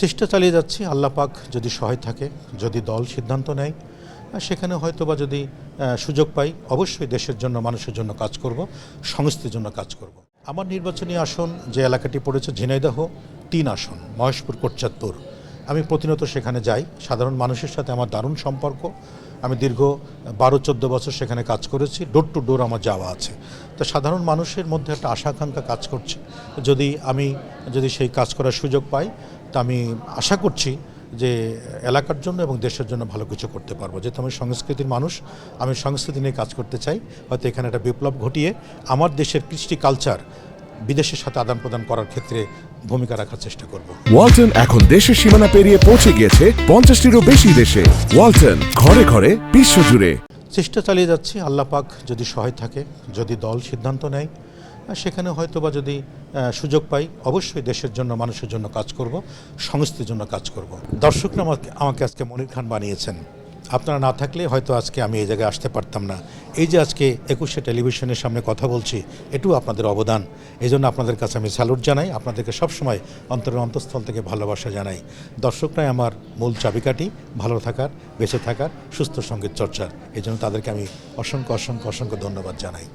চেষ্টা চালিয়ে যাচ্ছি। আল্লাহ পাক যদি সহায় থাকে, যদি দল সিদ্ধান্ত নেয় সেখানে হয়তো বা যদি সুযোগ পাই, অবশ্যই দেশের জন্য, মানুষের জন্য কাজ করব, সংস্থার জন্য কাজ করব। আমার নির্বাচনী আসন যে এলাকাটি পড়েছে, ঝিনাইদহ, তিন আসন, মহেশপুর, কোটচাঁদপুর। আমি প্রতিনিয়ত সেখানে যাই। সাধারণ মানুষের সাথে আমার দারুণ সম্পর্ক। আমি দীর্ঘ বারো, চোদ্দ বছর সেখানে কাজ করেছি। ডোর টু ডোর আমার যাওয়া আছে। তো সাধারণ মানুষের মধ্যে একটা আশা আকাঙ্ক্ষা কাজ করছে। যদি আমি, যদি সেই কাজ করার সুযোগ পাই তা আমি আশা করছি যে এলাকার জন্য এবং দেশের জন্য ভালো কিছু করতে পারব। যেহেতু আমি সংস্কৃতির মানুষ আমি সংস্কৃতি নিয়ে কাজ করতে চাই। হয়তো এখানে একটা বিপ্লব ঘটিয়ে আমার দেশের কৃষ্টি কালচার বিদেশের সাথে আদান প্রদান করার ক্ষেত্রে ভূমিকা রাখার চেষ্টা করব। ওয়ালটন এখন দেশের সীমানা পেরিয়ে পৌঁছে গিয়েছে পঞ্চাশটিরও বেশি দেশে। ওয়ালটন ঘরে ঘরে বিশ্বজুড়ে চেষ্টা চালিয়ে যাচ্ছি আল্লাহ পাক যদি সহায় থাকে যদি দল সিদ্ধান্ত নেয় সেখানে হয়তো বা যদি সুযোগ পাই, অবশ্যই দেশের জন্য, মানুষের জন্য কাজ করব, সংস্থার জন্য কাজ করব। দর্শকরা আমাকে আমাকে আজকে মনির খান বানিয়েছেন। আপনারা না থাকলে হয়তো আজকে আমি এই জায়গায় আসতে পারতাম না। এই যে আজকে একুশে টেলিভিশনের সামনে কথা বলছি এটু আপনাদের অবদান। এই জন্য আপনাদের কাছে আমি স্যালুট জানাই। আপনাদেরকে সবসময় অন্তরের অন্তঃস্থল থেকে ভালোবাসা জানাই। দর্শকরাই আমার মূল চাবিকাঠি। ভালো থাকার, বেঁচে থাকার, সুস্থ সংগীত চর্চার। এই জন্য তাদেরকে আমি অসংখ্য অসংখ্য অসংখ্য ধন্যবাদ জানাই।